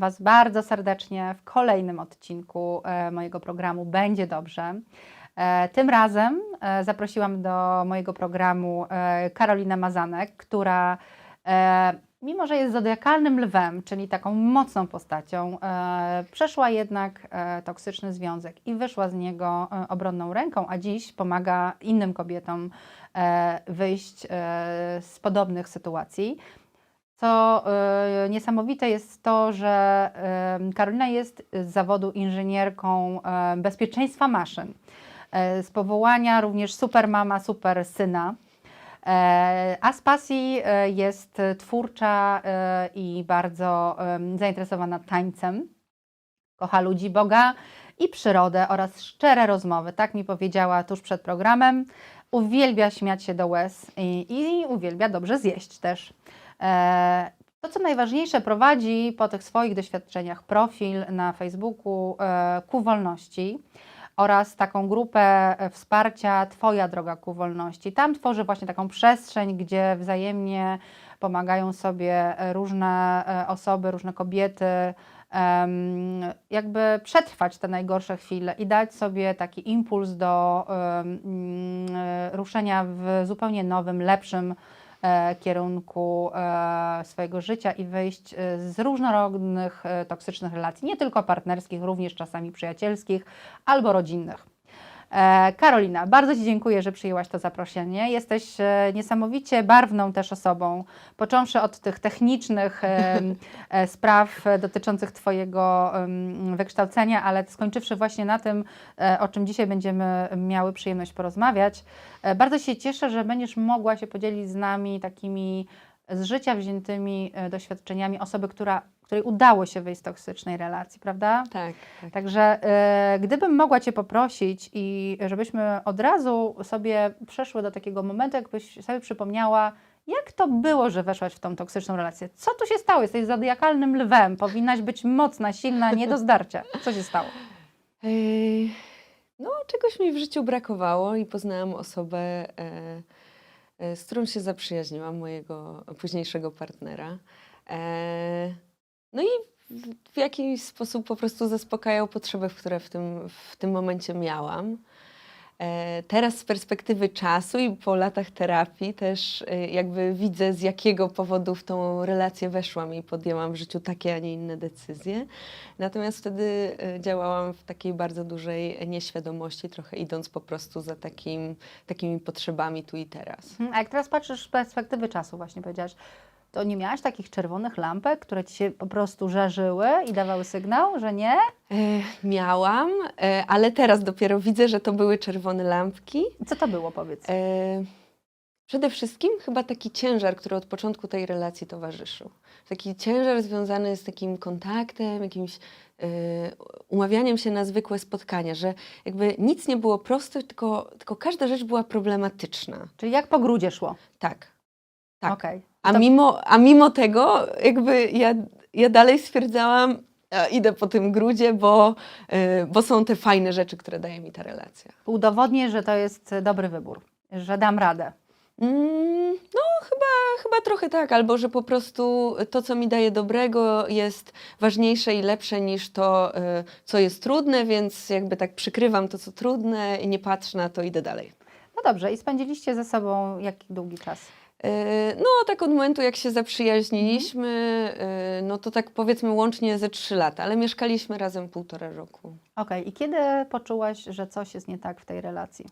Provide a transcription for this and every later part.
Was bardzo serdecznie w kolejnym odcinku e, mojego programu Będzie Dobrze. E, Tym razem e, zaprosiłam do mojego programu Karolinę Mazanek, która mimo, że jest zodiakalnym lwem, czyli taką mocną postacią, przeszła jednak toksyczny związek i wyszła z niego obronną ręką, a dziś pomaga innym kobietom wyjść z podobnych sytuacji. Co e, niesamowite jest to, że e, Karolina jest z zawodu inżynierką e, bezpieczeństwa maszyn. Z powołania również super mama, super syna. A z pasji jest twórcza i bardzo zainteresowana tańcem. Kocha ludzi Boga i przyrodę oraz szczere rozmowy. Tak mi powiedziała tuż przed programem. Uwielbia śmiać się do łez i, i uwielbia dobrze zjeść też. E, To, co najważniejsze, prowadzi po tych swoich doświadczeniach profil na Facebooku e, ku wolności oraz taką grupę e, wsparcia Twoja droga ku wolności. Tam tworzy właśnie taką przestrzeń, gdzie wzajemnie pomagają sobie różne osoby, różne kobiety, jakby przetrwać te najgorsze chwile i dać sobie taki impuls do mm, ruszenia w zupełnie nowym, lepszym kierunku e, swojego życia i wyjść e, z różnorodnych e, toksycznych relacji, nie tylko partnerskich, również czasami przyjacielskich albo rodzinnych. E, Karolina, bardzo Ci dziękuję, że przyjęłaś to zaproszenie. Jesteś e, niesamowicie barwną też osobą, począwszy od tych technicznych e, spraw dotyczących Twojego wykształcenia, ale skończywszy właśnie na tym, o czym dzisiaj będziemy miały przyjemność porozmawiać. Bardzo się cieszę, że będziesz mogła się podzielić z nami takimi z życia wziętymi doświadczeniami osoby, która, której udało się wyjść z toksycznej relacji, prawda? Tak, tak. Także e, gdybym mogła Cię poprosić i żebyśmy od razu sobie przeszły do takiego momentu, jakbyś sobie przypomniała, jak to było, że weszłaś w tą toksyczną relację? Co tu się stało? Jesteś zodiakalnym lwem, powinnaś być mocna, silna, nie do zdarcia. Co się stało? Ej, No, czegoś mi w życiu brakowało i poznałam osobę, e, e, z którą się zaprzyjaźniłam, mojego późniejszego partnera. E, No i w, jakiś sposób po prostu zaspokajał potrzeby, które w tym, w tym momencie miałam. E, Teraz z perspektywy czasu i po latach terapii też e, jakby widzę, z jakiego powodu w tą relację weszłam i podjęłam w życiu takie, a nie inne decyzje. Natomiast wtedy e, działałam w takiej bardzo dużej nieświadomości, trochę idąc po prostu za takim, takimi potrzebami tu i teraz. Mhm, A jak teraz patrzysz z perspektywy czasu, właśnie powiedziałaś, to nie miałaś takich czerwonych lampek, które Ci się po prostu żarzyły i dawały sygnał, że nie? E, miałam, e, ale teraz dopiero widzę, że to były czerwone lampki. Co to było, powiedz? E, Przede wszystkim chyba taki ciężar, który od początku tej relacji towarzyszył. Taki ciężar związany z takim kontaktem, jakimś e, umawianiem się na zwykłe spotkania, że jakby nic nie było proste, tylko, tylko każda rzecz była problematyczna. Czyli jak po grudzie szło? Tak. Tak. Okej. A, To- mimo, a mimo tego, jakby ja, ja dalej stwierdzałam, a idę po tym grudzie, bo, e, bo są te fajne rzeczy, które daje mi ta relacja. Udowodnię, że to jest dobry wybór, że dam radę. Mm, No, chyba, chyba trochę tak, albo że po prostu to, co mi daje dobrego, jest ważniejsze i lepsze niż to, y, co jest trudne, więc jakby tak przykrywam to, co trudne i nie patrzę na to, idę dalej. No dobrze, i spędziliście ze sobą jaki długi czas? Y, No, tak od momentu, jak się zaprzyjaźniliśmy, y, no to tak powiedzmy łącznie ze trzy lata, ale mieszkaliśmy razem półtora roku. Okej, i kiedy poczułaś, że coś jest nie tak w tej relacji?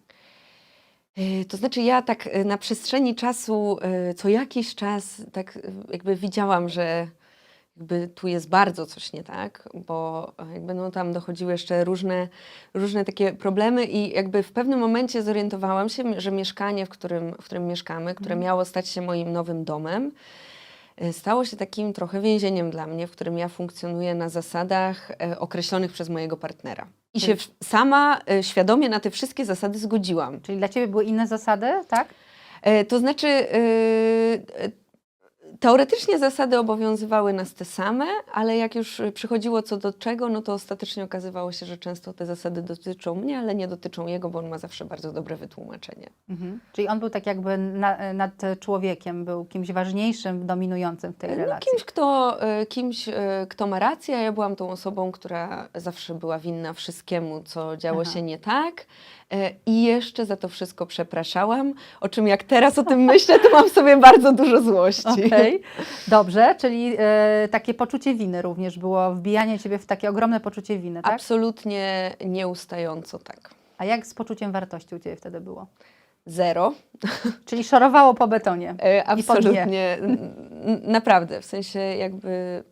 Y, To znaczy ja tak y, na przestrzeni czasu, y, co jakiś czas tak y, jakby widziałam, że jakby tu jest bardzo coś nie tak, bo y, jakby no tam dochodziły jeszcze różne, różne takie problemy i jakby w pewnym momencie zorientowałam się, że mieszkanie, w którym, w którym mieszkamy, które Mhm. miało stać się moim nowym domem, y, stało się takim trochę więzieniem dla mnie, w którym ja funkcjonuję na zasadach y, określonych przez mojego partnera. I się sama świadomie na te wszystkie zasady zgodziłam. Czyli dla Ciebie były inne zasady, tak? E, To znaczy, e, e, Teoretycznie zasady obowiązywały nas te same, ale jak już przychodziło co do czego, no to ostatecznie okazywało się, że często te zasady dotyczą mnie, ale nie dotyczą jego, bo on ma zawsze bardzo dobre wytłumaczenie. Mhm. Czyli on był tak jakby na, nad człowiekiem, był kimś ważniejszym, dominującym w tej No, relacji. kimś, kto, y, kimś, y, kto ma rację, a ja byłam tą osobą, która zawsze była winna wszystkiemu, co działo Aha. się nie tak. Y, I jeszcze za to wszystko przepraszałam, o czym jak teraz o tym myślę, to mam w sobie bardzo dużo złości. Okej, dobrze, czyli e, takie poczucie winy również było, wbijanie ciebie w takie ogromne poczucie winy, tak? Absolutnie nieustająco tak. A jak z poczuciem wartości u ciebie wtedy było? Zero. Czyli szorowało po betonie. E. Absolutnie. Naprawdę. W sensie jakby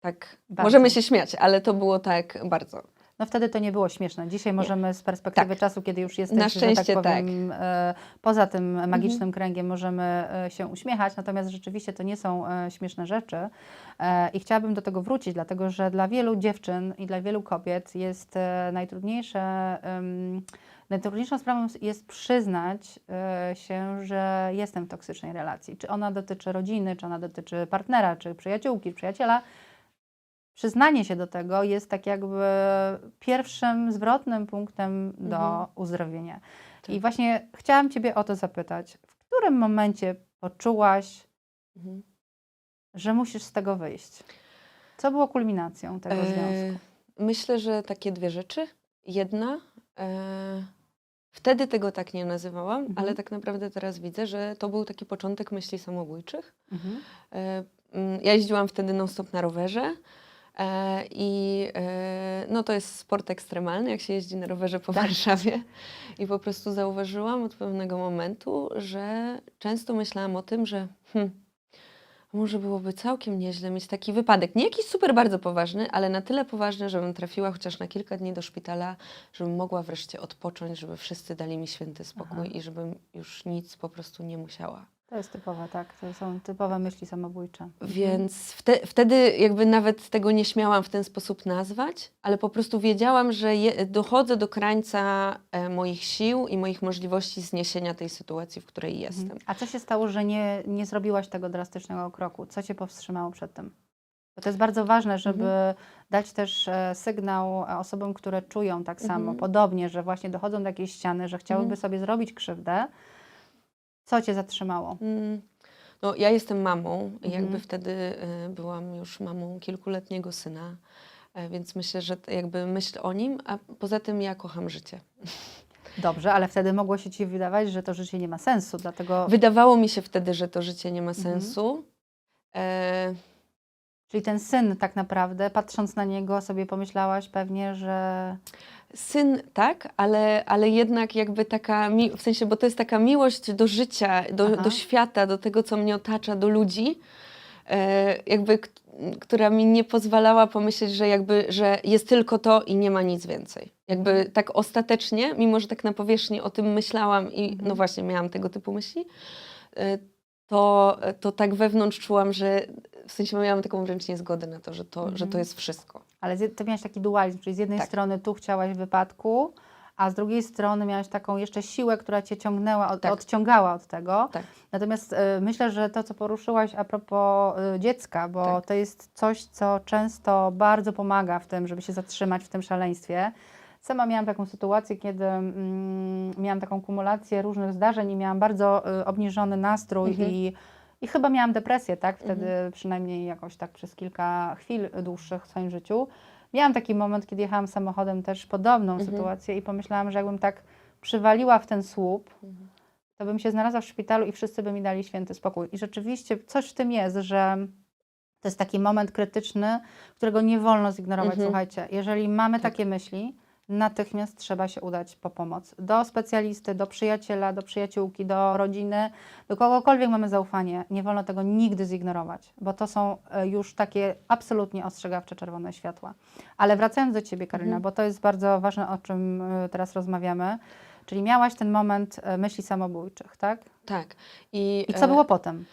tak. Bardzo. Możemy się śmiać, ale to było tak bardzo. No wtedy to nie było śmieszne. Dzisiaj możemy z perspektywy Tak. czasu, kiedy już jesteś, Na że szczęście tak powiem, e, poza tym magicznym kręgiem, możemy e, się uśmiechać, natomiast rzeczywiście to nie są e, śmieszne rzeczy. I chciałabym do tego wrócić, dlatego że dla wielu dziewczyn i dla wielu kobiet jest najtrudniejsze, najtrudniejszą sprawą jest przyznać się, że jestem w toksycznej relacji. Czy ona dotyczy rodziny, czy ona dotyczy partnera, czy przyjaciółki, przyjaciela przyznanie się do tego jest tak jakby pierwszym zwrotnym punktem do Mhm. uzdrowienia. I Tak. właśnie chciałam Ciebie o to zapytać. W którym momencie poczułaś, Mhm. że musisz z tego wyjść? Co było kulminacją tego E, związku? Myślę, że takie dwie rzeczy. Jedna, e, wtedy tego tak nie nazywałam, Mhm. ale tak naprawdę teraz widzę, że to był taki początek myśli samobójczych. Mhm. E, mm, Ja jeździłam wtedy non-stop na rowerze i e, no to jest sport ekstremalny, jak się jeździ na rowerze po Warszawie. I po prostu zauważyłam od pewnego momentu, że często myślałam o tym, że hmm, może byłoby całkiem nieźle mieć taki wypadek. Nie jakiś super bardzo poważny, ale na tyle poważny, żebym trafiła chociaż na kilka dni do szpitala, żebym mogła wreszcie odpocząć, żeby wszyscy dali mi święty spokój Aha. i żebym już nic po prostu nie musiała. To jest typowe, tak. To są typowe myśli samobójcze. Więc wte, wtedy jakby nawet tego nie śmiałam w ten sposób nazwać, ale po prostu wiedziałam, że je, dochodzę do krańca e, moich sił i moich możliwości zniesienia tej sytuacji, w której jestem. Mhm. A co się stało, że nie, nie zrobiłaś tego drastycznego kroku? Co Cię powstrzymało przed tym? Bo to jest bardzo ważne, żeby Mhm. dać też e, sygnał e, osobom, które czują tak samo, Mhm. podobnie, że właśnie dochodzą do jakiejś ściany, że chciałyby Mhm. sobie zrobić krzywdę. Co Cię zatrzymało? Mm, No, ja jestem mamą i jakby Mhm. wtedy e, byłam już mamą kilkuletniego syna, e, więc myślę, że jakby myśl o nim, a poza tym ja kocham życie. Dobrze, ale wtedy mogło się Ci wydawać, że to życie nie ma sensu, dlatego... Wydawało mi się wtedy, że to życie nie ma Mhm. sensu. Czyli ten syn tak naprawdę, patrząc na niego, sobie pomyślałaś pewnie, że... Syn tak, ale, ale jednak jakby taka, mi- w sensie, bo to jest taka miłość do życia, do, Aha. do świata, do tego, co mnie otacza, do ludzi, e, jakby, która mi nie pozwalała pomyśleć, że jakby, że jest tylko to i nie ma nic więcej. Jakby tak ostatecznie, mimo że tak na powierzchni o tym myślałam i Mhm. no właśnie miałam tego typu myśli, e, to, to tak wewnątrz czułam, że w sensie miałam taką wręcz niezgodę na to, że to, że Mhm. to jest wszystko. Ale ty miałaś taki dualizm, czyli z jednej Tak. strony tu chciałaś wypadku, a z drugiej strony miałaś taką jeszcze siłę, która cię ciągnęła, od, Tak. odciągała od tego. Tak. Natomiast y, myślę, że to, co poruszyłaś a propos y, dziecka, bo Tak. to jest coś, co często bardzo pomaga w tym, żeby się zatrzymać w tym szaleństwie. Sama miałam taką sytuację, kiedy mm, miałam taką kumulację różnych zdarzeń i miałam bardzo y, obniżony nastrój Mhm. i, i chyba miałam depresję, tak? Wtedy Mhm. przynajmniej jakoś tak przez kilka chwil dłuższych w swoim życiu. Miałam taki moment, kiedy jechałam samochodem też podobną Mhm. sytuację i pomyślałam, że jakbym tak przywaliła w ten słup, Mhm. to bym się znalazła w szpitalu i wszyscy by mi dali święty spokój. I rzeczywiście coś w tym jest, że to jest taki moment krytyczny, którego nie wolno zignorować. Mhm. Słuchajcie, jeżeli mamy Tak. takie myśli, natychmiast trzeba się udać po pomoc. Do specjalisty, do przyjaciela, do przyjaciółki, do rodziny, do kogokolwiek mamy zaufanie. Nie wolno tego nigdy zignorować, bo to są e, już takie absolutnie ostrzegawcze czerwone światła. Ale wracając do Ciebie, Karolina, Mhm. bo to jest bardzo ważne, o czym e, teraz rozmawiamy. Czyli miałaś ten moment e, myśli samobójczych, tak? Tak. I, I co e, było potem?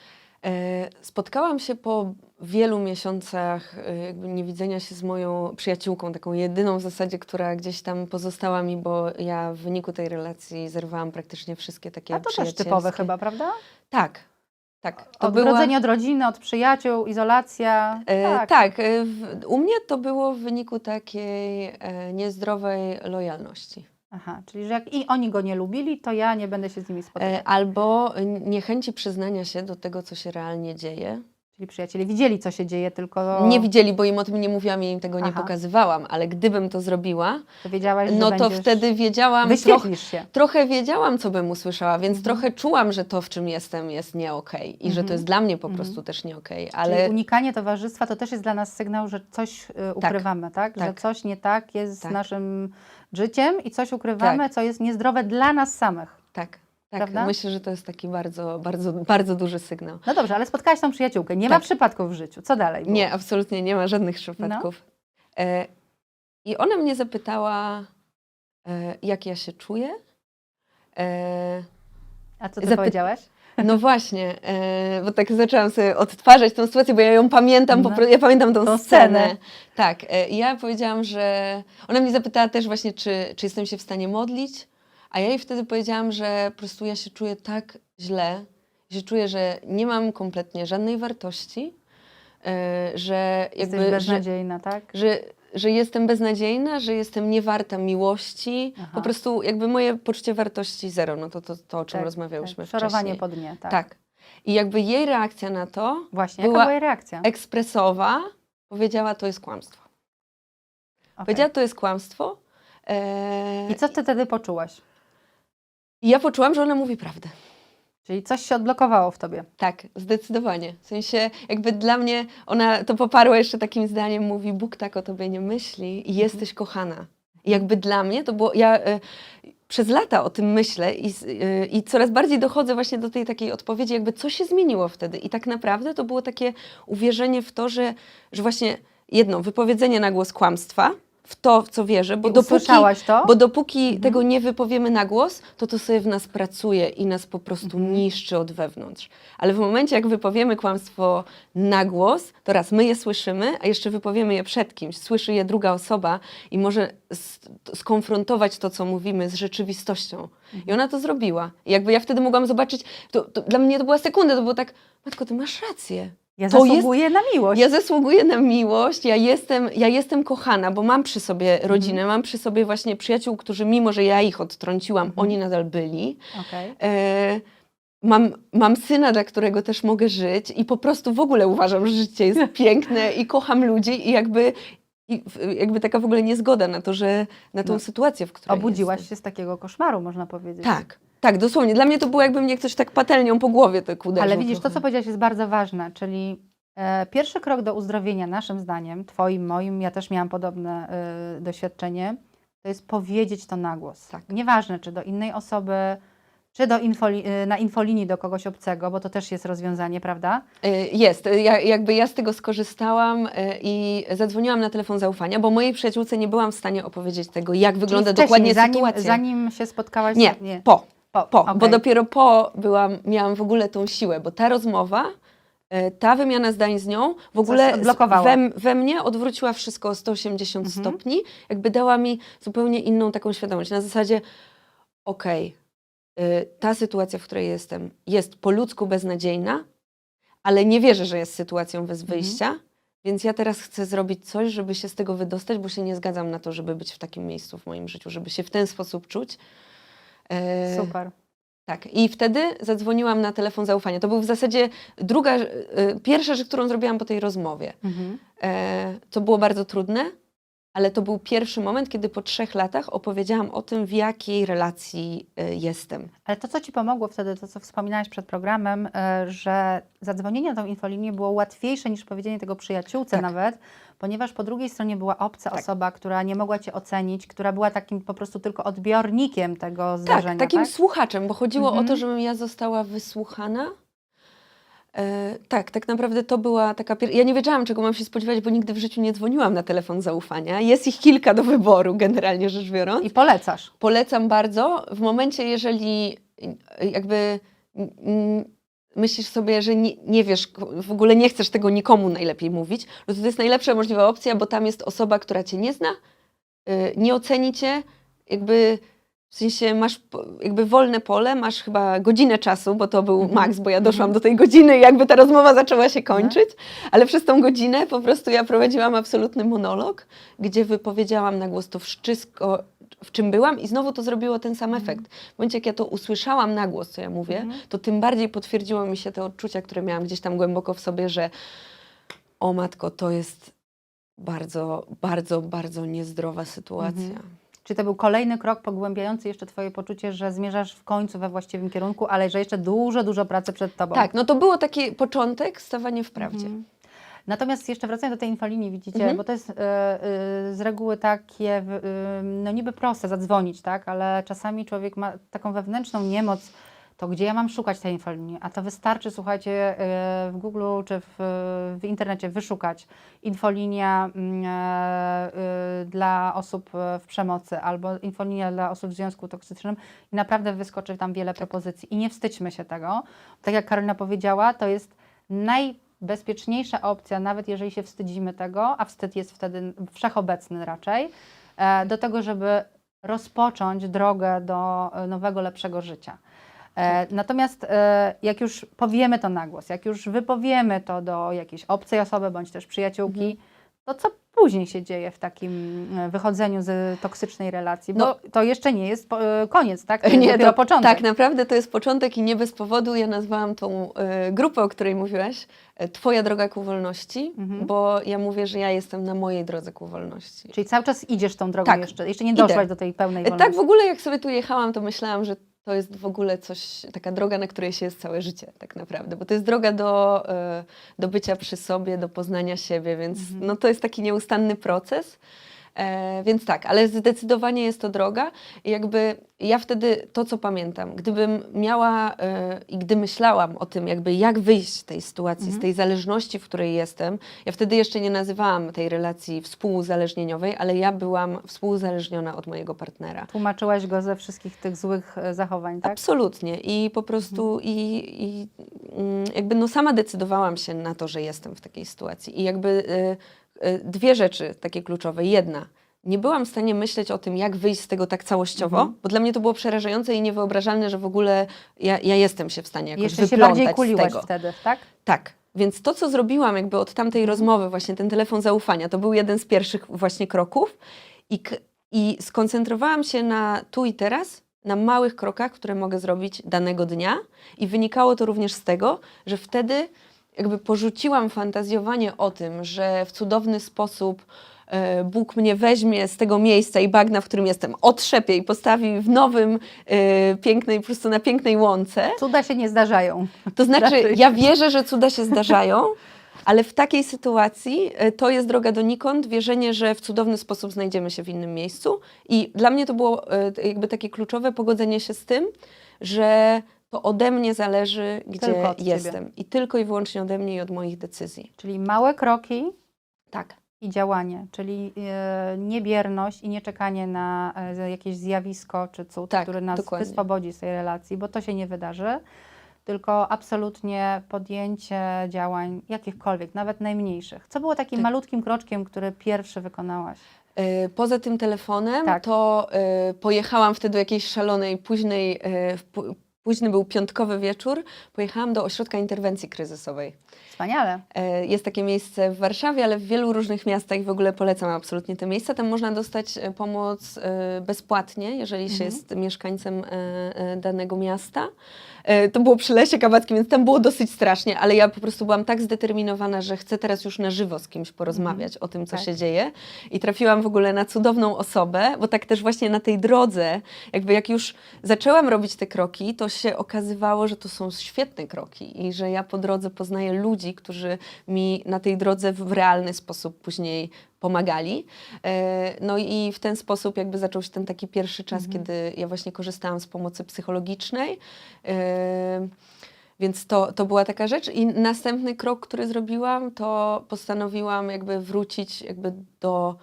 E, Spotkałam się po wielu miesiącach e, jakby niewidzenia się z moją przyjaciółką, taką jedyną w zasadzie, która gdzieś tam pozostała mi, bo ja w wyniku tej relacji zerwałam praktycznie wszystkie takie A to też typowe chyba, prawda? Tak. tak. To była, Odgrodzenie od rodziny, od przyjaciół, izolacja. e, tak. tak, w, u mnie to było w wyniku takiej e, niezdrowej lojalności. Aha, czyli że jak i oni go nie lubili, to ja nie będę się z nimi spotykać. E, albo niechęci przyznania się do tego, co się realnie dzieje. Czyli przyjaciele widzieli, co się dzieje, tylko Nie widzieli, bo im o tym nie mówiłam i im tego nie Aha. pokazywałam, ale gdybym to zrobiła, to wiedziałaś, że no to wtedy wiedziałam, wyświetlisz się. trochę wiedziałam, co bym usłyszała, więc Mhm. trochę czułam, że to, w czym jestem, jest nie okej i że to Mhm. jest dla mnie po Mhm. prostu też nie okej, Ale... unikanie towarzystwa to też jest dla nas sygnał, że coś y, ukrywamy, tak? Że tak. coś nie tak jest Tak. z naszym życiem i coś ukrywamy, co jest niezdrowe dla nas samych. tak, tak, Prawda? myślę, że to jest taki bardzo, bardzo, bardzo duży sygnał. No dobrze, ale spotkałaś tą przyjaciółkę. Nie ma Tak. przypadków w życiu. Co dalej? było? Nie, absolutnie nie ma żadnych No. przypadków. E, I ona mnie zapytała, e, jak ja się czuję. E, A co ty Zapy- powiedziałaś? No właśnie, e, bo tak zaczęłam sobie odtwarzać tą sytuację, bo ja ją pamiętam, po No. prostu, ja pamiętam tą, Tą scenę. scenę. Tak, e, ja powiedziałam, że ona mnie zapytała też właśnie, czy, czy jestem się w stanie modlić, a ja jej wtedy powiedziałam, że po prostu ja się czuję tak źle, że czuję, że nie mam kompletnie żadnej wartości, e, że Jesteś jakby, że, beznadziejna, tak? że, że jestem beznadziejna, że jestem niewarta miłości, Aha. po prostu jakby moje poczucie wartości zero, no to to, to o czym Tak, rozmawiałyśmy tak. wcześniej. Szorowanie po dnie, tak. Tak. I jakby jej reakcja na to, Właśnie, jaka Była była jej reakcja? ekspresowa, powiedziała, to jest kłamstwo. Okej. Powiedziała, to jest kłamstwo. E, I co ty wtedy poczułaś? I ja poczułam, że ona mówi prawdę. Czyli coś się odblokowało w tobie. Tak, zdecydowanie. W sensie, jakby dla mnie, ona to poparła jeszcze takim zdaniem, mówi, Bóg tak o tobie nie myśli Mhm. i jesteś kochana. I jakby dla mnie to było, ja e, przez lata o tym myślę i, e, i coraz bardziej dochodzę właśnie do tej takiej odpowiedzi, jakby co się zmieniło wtedy. I tak naprawdę to było takie uwierzenie w to, że, że właśnie jedno, wypowiedzenie na głos kłamstwa, w to, w co wierzę, bo I dopóki, usłyszałaś to? bo dopóki Mhm. tego nie wypowiemy na głos, to to sobie w nas pracuje i nas po prostu Mhm. niszczy od wewnątrz. Ale w momencie, jak wypowiemy kłamstwo na głos, to raz my je słyszymy, a jeszcze wypowiemy je przed kimś. Słyszy je druga osoba i może s- skonfrontować to, co mówimy, z rzeczywistością. Mhm. I ona to zrobiła. I jakby ja wtedy mogłam zobaczyć, to, to dla mnie to była sekunda, to było tak, matko, ty masz rację. Ja to jest- zasługuję na miłość. Ja zasługuję na miłość, ja jestem, ja jestem kochana, bo mam przy sobie Mhm. rodzinę, mam przy sobie właśnie przyjaciół, którzy mimo, że ja ich odtrąciłam, Mhm. oni nadal byli. Okej. E, mam, mam syna, dla którego też mogę żyć i po prostu w ogóle uważam, że życie jest piękne i kocham ludzi i jakby, i jakby taka w ogóle niezgoda na to, że na tą No. sytuację, w której Obudziłaś jestem. się z takiego koszmaru, można powiedzieć. Tak, tak, dosłownie. Dla mnie to było jakby mnie ktoś tak patelnią po głowie tak uderzył. Ale widzisz, to trochę. co powiedziałaś jest bardzo ważne, czyli e, pierwszy krok do uzdrowienia, naszym zdaniem, twoim, moim, ja też miałam podobne e, doświadczenie, to jest powiedzieć to na głos. Tak. Nieważne, czy do innej osoby, czy do infoli, e, na infolinii do kogoś obcego, bo to też jest rozwiązanie, prawda? Y, Jest. Ja, jakby ja z tego skorzystałam i zadzwoniłam na telefon zaufania, bo mojej przyjaciółce nie byłam w stanie opowiedzieć tego, jak wygląda dokładnie zanim, sytuacja. Zanim się spotkałaś... Nie, z- po, po, po okej. bo dopiero po byłam, miałam w ogóle tą siłę, bo ta rozmowa, y, ta wymiana zdań z nią w ogóle we, we mnie odwróciła wszystko o 180 Mhm. stopni, jakby dała mi zupełnie inną taką świadomość. Na zasadzie, okej, y, ta sytuacja, w której jestem, jest po ludzku beznadziejna, ale nie wierzę, że jest sytuacją bez Mhm. wyjścia, więc ja teraz chcę zrobić coś, żeby się z tego wydostać, bo się nie zgadzam na to, żeby być w takim miejscu w moim życiu, żeby się w ten sposób czuć. E, Super. tak, i wtedy zadzwoniłam na telefon zaufania. To był w zasadzie druga, e, pierwsza rzecz, którą zrobiłam po tej rozmowie. Mhm. E, to było bardzo trudne, ale to był pierwszy moment, kiedy po trzech latach opowiedziałam o tym, w jakiej relacji e, jestem. Ale to, co Ci pomogło wtedy, to co wspominałaś przed programem, e, że zadzwonienie na tą infolinię było łatwiejsze niż powiedzienie tego przyjaciółce Tak. nawet, ponieważ po drugiej stronie była obca Tak. osoba, która nie mogła Cię ocenić, która była takim po prostu tylko odbiornikiem tego zdarzenia. Tak, takim tak? słuchaczem, bo chodziło Mhm. o to, żebym ja została wysłuchana. E, tak, tak naprawdę to była taka. Pier... Ja nie wiedziałam, czego mam się spodziewać, bo nigdy w życiu nie dzwoniłam na telefon zaufania. Jest ich kilka do wyboru, generalnie rzecz biorąc. I polecasz. Polecam bardzo w momencie, jeżeli y, jakby myślisz sobie, że nie, nie wiesz, w ogóle nie chcesz tego nikomu najlepiej mówić, no to to jest najlepsza możliwa opcja, bo tam jest osoba, która cię nie zna, y, nie oceni cię, jakby W sensie masz jakby wolne pole, masz chyba godzinę czasu, bo to był Mhm. maks, bo ja doszłam Mhm. do tej godziny i jakby ta rozmowa zaczęła się kończyć, ale przez tą godzinę po prostu ja prowadziłam absolutny monolog, gdzie wypowiedziałam na głos to wszystko, w czym byłam i znowu to zrobiło ten sam efekt. W momencie, jak ja to usłyszałam na głos, co ja mówię, Mhm. to tym bardziej potwierdziło mi się te odczucia, które miałam gdzieś tam głęboko w sobie, że o matko, to jest bardzo, bardzo, bardzo niezdrowa sytuacja. Czy to był kolejny krok pogłębiający jeszcze Twoje poczucie, że zmierzasz w końcu we właściwym kierunku, ale że jeszcze dużo, dużo pracy przed Tobą? Tak, no to było taki początek, stawanie w prawdzie. Mhm. Natomiast jeszcze wracając do tej infolinii, widzicie, Mhm. bo to jest e, e, z reguły takie, e, no niby proste zadzwonić, tak, ale czasami człowiek ma taką wewnętrzną niemoc, to gdzie ja mam szukać tej infolinii? A to wystarczy, słuchajcie, e, w Google czy w, w internecie wyszukać infolinia mm, e, dla osób w przemocy albo infolinia dla osób w związku toksycznym i naprawdę wyskoczy tam wiele propozycji. I nie wstydźmy się tego. Tak jak Karolina powiedziała, to jest najbezpieczniejsza opcja, nawet jeżeli się wstydzimy tego, a wstyd jest wtedy wszechobecny raczej, e, do tego, żeby rozpocząć drogę do e, nowego, lepszego życia. E, Natomiast e, jak już powiemy to na głos, jak już wypowiemy to do jakiejś obcej osoby bądź też przyjaciółki, to co później się dzieje w takim e, wychodzeniu z toksycznej relacji? Bo No. to jeszcze nie jest koniec, tak? To jest Nie, dopiero to, początek. tak, naprawdę to jest początek i nie bez powodu ja nazwałam tą grupę, o której mówiłaś, Twoja droga ku wolności, Mhm. bo ja mówię, że ja jestem na mojej drodze ku wolności. Czyli cały czas idziesz tą drogą Tak, jeszcze, jeszcze nie idę. doszłaś do tej pełnej wolności. Tak w ogóle jak sobie tu jechałam, to myślałam, że to jest w ogóle coś, taka droga, na której się jest całe życie tak naprawdę, bo to jest droga do, e, do bycia przy sobie, do poznania siebie, więc Mhm. no, to jest taki nieustanny proces. E, więc tak, ale zdecydowanie jest to droga i jakby ja wtedy to, co pamiętam, gdybym miała e, i gdy myślałam o tym, jakby jak wyjść z tej sytuacji, Mhm. z tej zależności, w której jestem, ja wtedy jeszcze nie nazywałam tej relacji współuzależnieniowej, ale ja byłam współuzależniona od mojego partnera. Tłumaczyłaś go ze wszystkich tych złych e, zachowań, tak? Absolutnie. I po prostu i, i mm, jakby no sama decydowałam się na to, że jestem w takiej sytuacji. I jakby y, dwie rzeczy takie kluczowe. Jedna, nie byłam w stanie myśleć o tym, jak wyjść z tego tak całościowo, Mhm. bo dla mnie to było przerażające i niewyobrażalne, że w ogóle ja, ja jestem się w stanie jakoś Jeszcze się wyplątać bardziej z kuliłaś tego. wtedy, tak? Tak. Więc to, co zrobiłam jakby od tamtej rozmowy, właśnie ten telefon zaufania, to był jeden z pierwszych właśnie kroków i, i skoncentrowałam się na tu i teraz, na małych krokach, które mogę zrobić danego dnia i wynikało to również z tego, że wtedy jakby porzuciłam fantazjowanie o tym, że w cudowny sposób e, Bóg mnie weźmie z tego miejsca i bagna, w którym jestem, otrzepie i postawi w nowym, e, pięknej, po prostu na pięknej łące. Cuda się nie zdarzają. To znaczy, ja wierzę, że cuda się zdarzają, ale w takiej sytuacji e, to jest droga donikąd, wierzenie, że w cudowny sposób znajdziemy się w innym miejscu. I dla mnie to było jakby takie kluczowe pogodzenie się z tym, że to ode mnie zależy, gdzie od ciebie. jestem. I tylko i wyłącznie ode mnie i od moich decyzji. Czyli małe kroki Tak. i działanie, czyli e, niebierność i nie czekanie na e, jakieś zjawisko czy cud, Tak, który nas dokładnie. wyswobodzi z tej relacji, bo to się nie wydarzy, tylko absolutnie podjęcie działań jakichkolwiek, nawet najmniejszych. Co było takim Tak. malutkim kroczkiem, który pierwszy wykonałaś? E, Poza tym telefonem, Tak. to e, pojechałam wtedy do jakiejś szalonej, późnej, e, późny był piątkowy wieczór, pojechałam do ośrodka interwencji kryzysowej. Wspaniale. E, Jest takie miejsce w Warszawie, ale w wielu różnych miastach i w ogóle polecam absolutnie te miejsca. Tam można dostać e, pomoc e, bezpłatnie, jeżeli się Mhm. jest mieszkańcem danego miasta. E, To było przy Lesie Kawackim, więc tam było dosyć strasznie, ale ja po prostu byłam tak zdeterminowana, że chcę teraz już na żywo z kimś porozmawiać o tym, co Tak. się dzieje. I trafiłam w ogóle na cudowną osobę, bo tak też właśnie na tej drodze, jakby jak już zaczęłam robić te kroki, to się okazywało, że to są świetne kroki i że ja po drodze poznaję ludzi, którzy mi na tej drodze w realny sposób później pomagali. E, No i w ten sposób jakby zaczął się ten taki pierwszy czas, Mhm. kiedy ja właśnie korzystałam z pomocy psychologicznej. E, Więc to, to była taka rzecz. I następny krok, który zrobiłam, to postanowiłam jakby wrócić jakby do,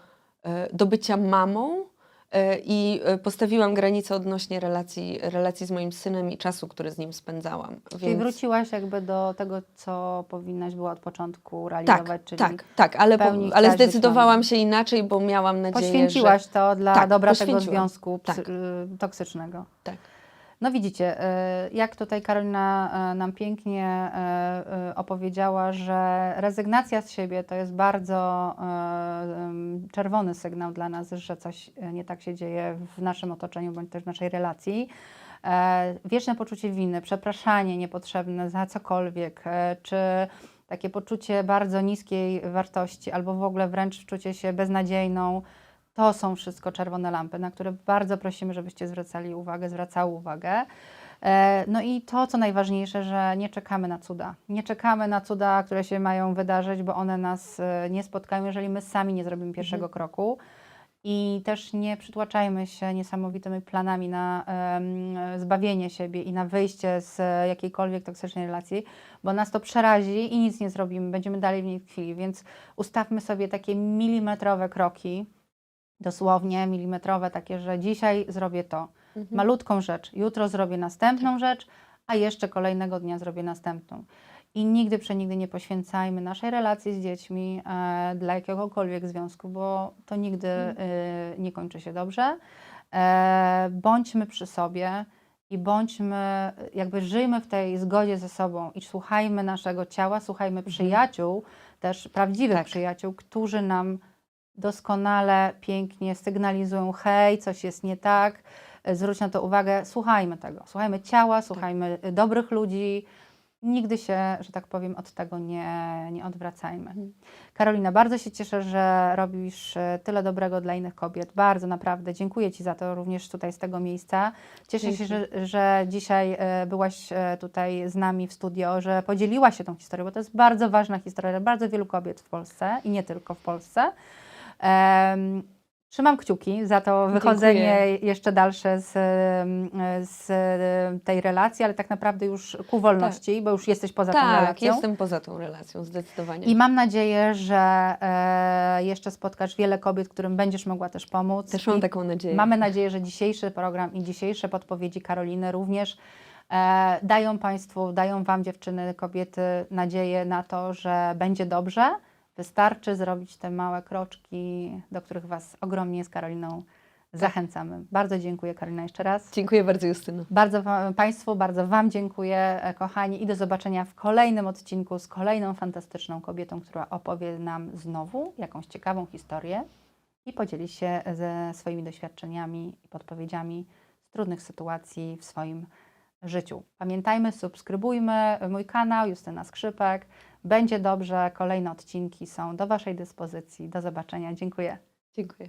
e, do bycia mamą I e, postawiłam granicę odnośnie relacji, relacji z moim synem i czasu, który z nim spędzałam. Czyli wróciłaś jakby do tego, co powinnaś była od początku tak, realizować, czyli tak, tak, ale, po, ale zdecydowałam się inaczej, bo miałam nadzieję, poświęciłaś że... to dla Tak, dobra tego związku Tak. y, toksycznego. Tak. No widzicie, y, jak tutaj Karolina y, nam pięknie y, opowiedziała, że rezygnacja z siebie to jest bardzo czerwony sygnał dla nas, że coś nie tak się dzieje w naszym otoczeniu bądź też w naszej relacji. E, Wieczne poczucie winy, przepraszanie niepotrzebne za cokolwiek, e, czy takie poczucie bardzo niskiej wartości, albo w ogóle wręcz czucie się beznadziejną, to są wszystko czerwone lampy, na które bardzo prosimy, żebyście zwracali uwagę, zwracały uwagę. E, No i to, co najważniejsze, że nie czekamy na cuda. Nie czekamy na cuda, które się mają wydarzyć, bo one nas e, nie spotkają, jeżeli my sami nie zrobimy pierwszego kroku. I też nie przytłaczajmy się niesamowitymi planami na em, zbawienie siebie i na wyjście z e, jakiejkolwiek toksycznej relacji, bo nas to przerazi i nic nie zrobimy, będziemy dalej w niej tkwili. Więc ustawmy sobie takie milimetrowe kroki, dosłownie milimetrowe, takie, że dzisiaj zrobię to, Mhm. malutką rzecz, jutro zrobię następną rzecz, a jeszcze kolejnego dnia zrobię następną. I nigdy przenigdy nie poświęcajmy naszej relacji z dziećmi e, dla jakiegokolwiek związku, bo to nigdy e, nie kończy się dobrze. E, bądźmy przy sobie i bądźmy, jakby żyjmy w tej zgodzie ze sobą i słuchajmy naszego ciała, słuchajmy przyjaciół, też prawdziwych Tak. przyjaciół, którzy nam doskonale, pięknie sygnalizują, hej, coś jest nie tak, e, zwróć na to uwagę, słuchajmy tego, słuchajmy ciała, słuchajmy y, dobrych ludzi, nigdy się, że tak powiem, od tego nie, nie odwracajmy. Mhm. Karolina, bardzo się cieszę, że robisz e, tyle dobrego dla innych kobiet, bardzo naprawdę, dziękuję Ci za to również tutaj z tego miejsca. Cieszę się, Dzięki. że, że dzisiaj byłaś tutaj z nami w studio, że podzieliłaś się tą historią, bo to jest bardzo ważna historia dla bardzo wielu kobiet w Polsce i nie tylko w Polsce. Trzymam kciuki za to wychodzenie jeszcze dalsze z, z tej relacji, ale tak naprawdę już ku wolności, bo już jesteś poza tą Tak, relacją. jestem poza tą relacją, zdecydowanie. I mam nadzieję, że e, jeszcze spotkasz wiele kobiet, którym będziesz mogła też pomóc. Też mam I taką nadzieję. Mamy nadzieję, że dzisiejszy program i dzisiejsze podpowiedzi Karoliny również e, dają Państwu, dają Wam dziewczyny, kobiety nadzieję na to, że będzie dobrze. Wystarczy zrobić te małe kroczki, do których Was ogromnie z Karoliną zachęcamy. Bardzo dziękuję Karolina jeszcze raz. Dziękuję bardzo, Justyno. Bardzo wam, Państwu, bardzo Wam dziękuję, e, kochani, i do zobaczenia w kolejnym odcinku z kolejną fantastyczną kobietą, która opowie nam znowu jakąś ciekawą historię i podzieli się ze swoimi doświadczeniami i podpowiedziami z trudnych sytuacji w swoim życiu. Pamiętajmy, subskrybujmy mój kanał Justyna Skrzypek. Będzie dobrze, kolejne odcinki są do Waszej dyspozycji. Do zobaczenia. Dziękuję. Dziękuję.